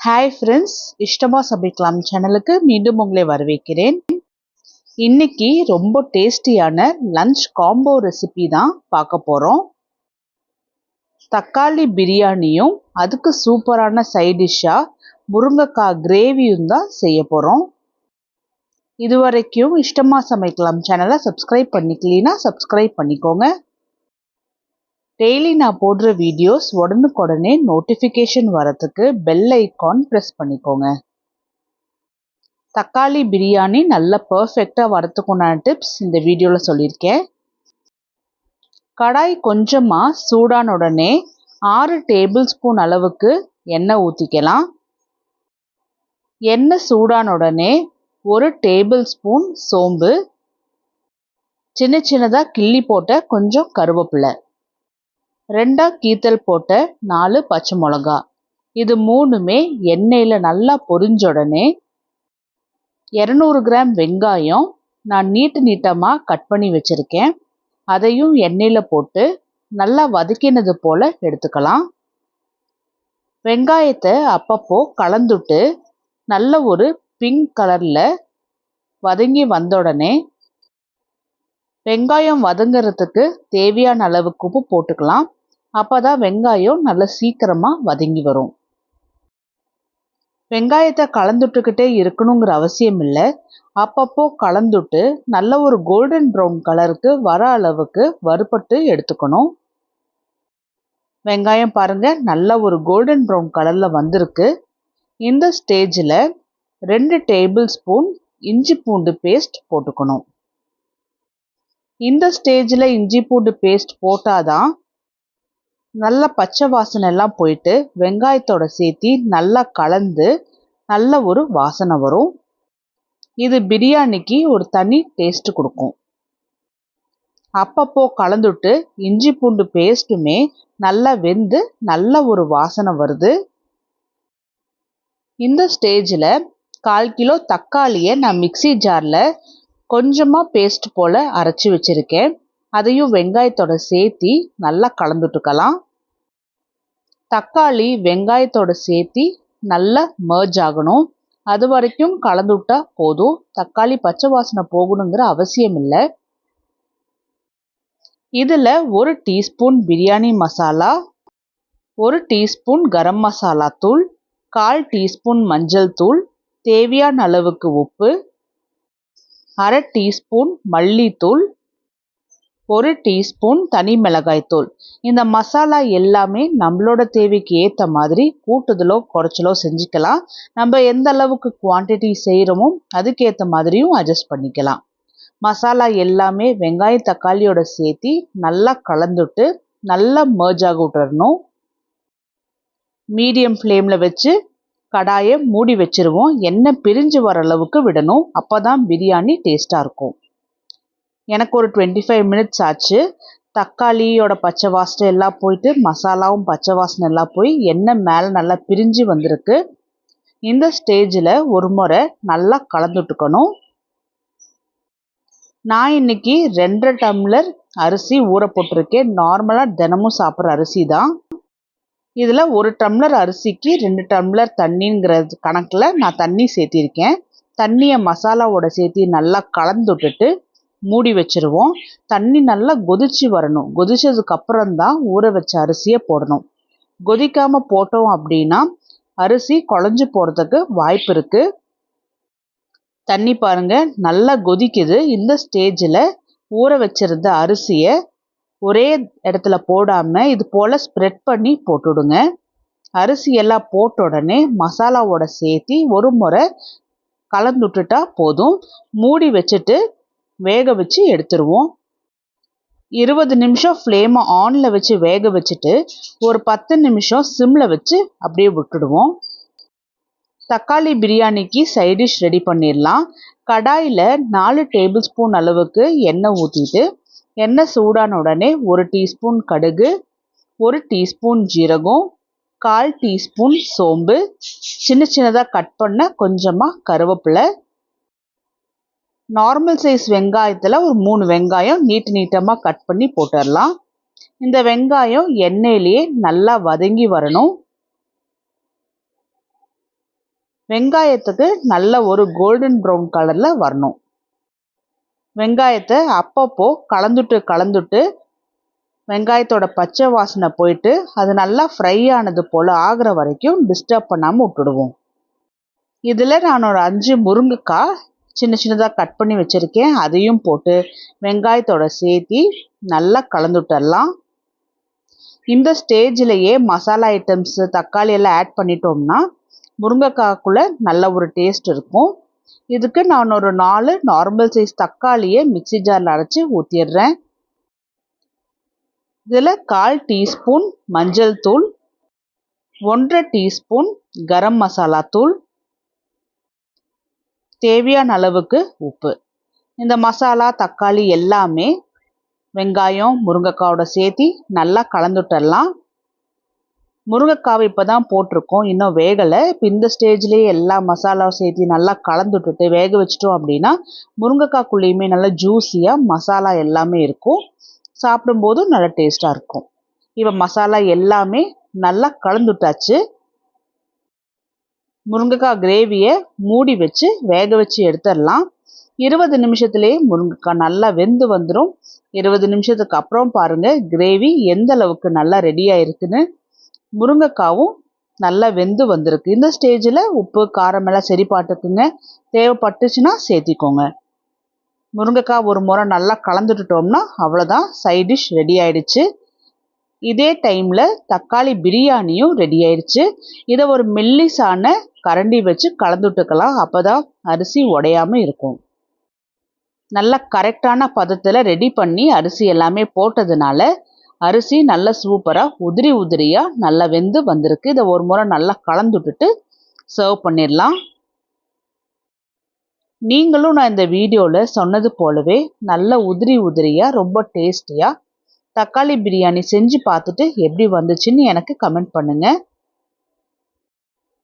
Hi friends இஷ்டமாக சமைக்கலாம் சேனலுக்கு மீண்டும் உங்களை வரவேற்கிறேன். இன்னைக்கு ரொம்ப டேஸ்டியான லஞ்ச் காம்போ ரெசிபி தான் பார்க்க போகிறோம் தக்காளி பிரியாணியும் அதுக்கு சூப்பரான சைட் டிஷ்ஷாக முருங்கைக்காய் கிரேவியும் தான் செய்ய போகிறோம் இது வரைக்கும் இஷ்டமாக சமைக்கலாம் சேனலை சப்ஸ்கிரைப் பண்ணிக்கலனா சப்ஸ்கிரைப் பண்ணிக்கோங்க. டெய்லி நான் போடுற வீடியோஸ் உடனுக்குடனே நோட்டிஃபிகேஷன் வரத்துக்கு பெல் ஐக்கான் ப்ரெஸ் பண்ணிக்கோங்க. தக்காளி பிரியாணி நல்ல பர்ஃபெக்டாக வரத்துக்குண்டான டிப்ஸ் இந்த வீடியோவில் சொல்லியிருக்கேன். கடாய் கொஞ்சமாக சூடான உடனே ஆறு டேபிள் ஸ்பூன் அளவுக்கு எண்ணெய் ஊற்றிக்கலாம் எண்ணெய் சூடான உடனே ஒரு டேபிள் ஸ்பூன் சோம்பு. சின்ன சின்னதாக கிள்ளி போட்ட கொஞ்சம் கருவேப்பிலை. ரெண்டாக கீத்தல் போட்ட நாலு பச்சை மிளகா. இது மூணுமே எண்ணெயில் நல்லா பொரிஞ்ச உடனே இரநூறு கிராம் வெங்காயம் நான் நீட்டு நீட்டமாக கட் பண்ணி வச்சுருக்கேன். அதையும் எண்ணெயில் போட்டு நல்லா வதக்கினது போல் எடுத்துக்கலாம். வெங்காயத்தை அப்பப்போ கலந்துட்டு நல்ல ஒரு பிங்க் கலரில் வதங்கி வந்த உடனே வெங்காயம் வதங்கிறதுக்கு தேவையான அளவுக்கு உப்பு போட்டுக்கலாம். அப்போ தான் வெங்காயம் நல்லா சீக்கிரமாக வதங்கி வரும். வெங்காயத்தை கலந்துட்டுக்கிட்டே இருக்கணுங்கிற அவசியம் இல்லை. அப்பப்போ கலந்துட்டு நல்ல ஒரு கோல்டன் ப்ரௌன் கலருக்கு வர அளவுக்கு வறுபட்டு எடுத்துக்கணும். வெங்காயம் பாருங்கள் நல்ல ஒரு கோல்டன் ப்ரௌன் கலரில் வந்திருக்கு. இந்த ஸ்டேஜில் ரெண்டு டேபிள் ஸ்பூன் இஞ்சி பூண்டு பேஸ்ட் போட்டுக்கணும். இந்த ஸ்டேஜில் இஞ்சி பூண்டு பேஸ்ட் போட்டாதான் நல்லா பச்சை வாசனை எல்லாம் போயிட்டு வெங்காயத்தோட சேர்த்தி நல்லா கலந்து நல்ல ஒரு வாசனை வரும். இது பிரியாணிக்கு ஒரு தனி டேஸ்ட் கொடுக்கும். அப்பப்போ கலந்துட்டு இஞ்சி பூண்டு பேஸ்ட்டுமே நல்லா வெந்து நல்ல ஒரு வாசனை வருது. இந்த ஸ்டேஜில் கால் கிலோ தக்காளியை நான் மிக்சி ஜாரில் கொஞ்சமாக பேஸ்ட் போல் அரைச்சி வச்சுருக்கேன். அதையும் வெங்காயத்தோட சேர்த்தி நல்லா கலந்துட்டுக்கலாம். தக்காளி வெங்காயத்தோட சேர்த்தி நல்லா மர்ஜ் ஆகணும். அது வரைக்கும் கலந்துவிட்டா போதும். தக்காளி பச்சை வாசனை போகணுங்கிற அவசியம் இல்லை. இதில் ஒரு டீஸ்பூன் பிரியாணி மசாலா ஒரு டீஸ்பூன் கரம் மசாலா தூள் கால் டீஸ்பூன் மஞ்சள் தூள் தேவையான அளவுக்கு உப்பு அரை டீஸ்பூன் மல்லித்தூள் ஒரு டீஸ்பூன் தனி மிளகாய்த்தூள் இந்த மசாலா எல்லாமே நம்மளோட தேவைக்கு ஏற்ற மாதிரி கூட்டுதலோ குறைச்சலோ செஞ்சுக்கலாம். நம்ம எந்த அளவுக்கு குவான்டிட்டி செய்கிறோமோ அதுக்கேற்ற மாதிரியும் அட்ஜஸ்ட் பண்ணிக்கலாம். மசாலா எல்லாமே வெங்காய தக்காளியோட சேர்த்தி நல்லா கலந்துட்டு நல்லா மர்ஜ் ஆக விட்டுறணும். மீடியம் ஃப்ளேமில் வச்சு கடாயை மூடி வச்சுருவோம். எண்ணெய் பிரிஞ்சு வர அளவுக்கு விடணும். அப்போ தான் பிரியாணி டேஸ்ட்டாக இருக்கும். எனக்கு ஒரு டுவெண்ட்டி ஃபைவ் மினிட்ஸ் ஆச்சு. தக்காளியோட பச்சை வாசனை எல்லாம் போயிட்டு மசாலாவும் பச்சை வாசனை எல்லாம் போய் எண்ணெய் மேலே நல்லா பிரிஞ்சு வந்திருக்கு. இந்த ஸ்டேஜில் ஒரு முறை நல்லா கலந்துட்டுக்கணும் நான் இன்னைக்கு ரெண்டரை டம்ளர் அரிசி ஊற போட்டிருக்கேன். நார்மலாக தினமும் சாப்பிட்ற அரிசி தான். இதில் ஒரு டம்ளர் அரிசிக்கு ரெண்டு டம்ளர் தண்ணிங்கிற கணக்கில் நான் தண்ணி சேர்த்திருக்கேன். தண்ணியை மசாலாவோட சேர்த்து நல்லா கலந்து விட்டுட்டு மூடி வச்சுருவோம். தண்ணி நல்லா கொதிச்சு வரணும். கொதிச்சதுக்கப்புறம் தான் ஊற வச்ச அரிசியை போடணும். கொதிக்காமல் போட்டோம் அப்படின்னா அரிசி குழஞ்சி போகிறதுக்கு வாய்ப்பு இருக்குது தண்ணி பாருங்க நல்லா கொதிக்குது. இந்த ஸ்டேஜில் ஊற வச்சிருந்த அரிசியை ஒரே இடத்துல போடாமல் இது போல் ஸ்ப்ரெட் பண்ணி போட்டுடுங்க. அரிசி எல்லாம் போட்ட உடனே மசாலாவோட சேர்த்தி ஒரு முறை கலந்துட்டுட்டா போதும். மூடி வச்சுட்டு வேக வச்சு எடுத்துருவோம். இருபது நிமிஷம் ஃப்ளேமை ஆனில் வச்சு வேக வச்சுட்டு ஒரு பத்து நிமிஷம் சிம்மில் வச்சு அப்படியே விட்டுடுவோம். தக்காளி பிரியாணிக்கு சைடிஷ் ரெடி பண்ணிடலாம். கடாயில் நாலு டேபிள் ஸ்பூன் அளவுக்கு எண்ணெய் ஊற்றிட்டு எண்ணெய் சூடான உடனே ஒரு டீஸ்பூன் கடுகு ஒரு டீஸ்பூன் ஜீரகம் கால் டீஸ்பூன் சோம்பு சின்ன சின்னதாக கட் பண்ண கொஞ்சமாக கருவேப்பிலை நார்மல் சைஸ் வெங்காயத்தில் ஒரு மூணு வெங்காயம் நீட்டு நீட்டமாக கட் பண்ணி போட்டுடலாம் இந்த வெங்காயம் எண்ணெயிலேயே நல்லா வதங்கி வரணும். வெங்காயத்துக்கு நல்ல ஒரு கோல்டன் ப்ரௌன் கலரில் வரணும். வெங்காயத்தை அப்பப்போ கலந்துட்டு கலந்துட்டு வெங்காயத்தோட பச்சை வாசனை போயிட்டு அது நல்லா ஃப்ரை ஆனது போல் ஆகிற வரைக்கும் டிஸ்டர்ப் பண்ணாமல் விட்டுடுவோம். இதில் நான் ஒரு அஞ்சு முருங்கைக்காய் சின்ன சின்னதாக கட் பண்ணி வச்சுருக்கேன். அதையும் போட்டு வெங்காயத்தோட சேர்த்தி நல்லா கலந்துட்டரலாம் இந்த ஸ்டேஜ்லேயே மசாலா ஐட்டம்ஸு தக்காளி எல்லாம் ஆட் பண்ணிட்டோம்னா முருங்கைக்காய்க்குள்ளே நல்ல ஒரு டேஸ்ட் இருக்கும். இதுக்கு நான் ஒரு நாலு நார்மல் சைஸ் தக்காளியை மிக்சி ஜாரில் அரைச்சி ஊற்றிடுறேன் இதில் கால் டீஸ்பூன் மஞ்சள் தூள் ஒன்றரை டீஸ்பூன் கரம் மசாலா தூள் தேவையான அளவுக்கு உப்பு. இந்த மசாலா தக்காளி எல்லாமே வெங்காயம் முருங்கைக்காவோட சேர்த்தி நல்லா கலந்துட்டலாம் முருங்கைக்காவை இப்போ தான் போட்டிருக்கோம். இன்னும் வேகலை. இப்போ இந்த ஸ்டேஜ்லேயே எல்லா மசாலாவும் சேர்த்து நல்லா கலந்து விட்டுட்டு வேக வச்சிட்டோம் அப்படின்னா முருங்கைக்காய்க்குள்ளேயுமே நல்லா ஜூஸியாக மசாலா எல்லாமே இருக்கும். சாப்பிடும்போதும் நல்லா டேஸ்ட்டாக இருக்கும். இப்போ மசாலா எல்லாமே நல்லா கலந்துட்டாச்சு. முருங்கைக்காய் கிரேவியை மூடி வச்சு வேக வச்சு எடுத்துடலாம். இருபது நிமிஷத்துலேயே முருங்கைக்காய் நல்லா வெந்து வந்துடும் இருபது நிமிஷத்துக்கு அப்புறம் பாருங்கள் கிரேவி எந்த அளவுக்கு நல்லா ரெடியாக இருக்குன்னு முருங்கைக்காவும் நல்லா வெந்து வந்திருக்கு. இந்த ஸ்டேஜில் உப்பு காரம் எல்லாம் சரி பார்த்துக்குங்க. தேவைப்பட்டுச்சுன்னா சேர்த்திக்கோங்க. முருங்கைக்காய் ஒரு முறை நல்லா கலந்துட்டுட்டோம்னா அவ்வளோதான் சைட் டிஷ் ரெடி ஆயிடுச்சு. இதே டைமில் தக்காளி பிரியாணியும் ரெடி ஆயிடுச்சு இதை ஒரு மெல்லிசான கரண்டி வச்சு கலந்துட்டுக்கலாம் அப்போ தான் அரிசி உடையாமல் இருக்கும். நல்லா கரெக்டான பதத்தில் ரெடி பண்ணி அரிசி எல்லாமே போட்டதுனால அரிசி நல்ல சூப்பராக உதிரி உதிரியாக நல்லா வெந்து வந்திருக்கு. இதை ஒரு முறை நல்லா கலந்துட்டுட்டு சர்வ் பண்ணிடலாம். நீங்களும் நான் இந்த வீடியோவில் சொன்னது போலவே நல்ல உதிரி உதிரியாக ரொம்ப டேஸ்டியாக தக்காளி பிரியாணி செஞ்சு பார்த்துட்டு எப்படி வந்துச்சுன்னு எனக்கு கமெண்ட் பண்ணுங்கள்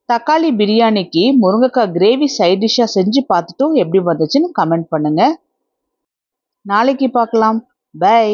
தக்காளி பிரியாணிக்கு முருங்கைக்காய் கிரேவி சைட் டிஷ்ஷாக செஞ்சு பார்த்துட்டும் எப்படி வந்துச்சுன்னு கமெண்ட் பண்ணுங்கள் நாளைக்கு பார்க்கலாம். பை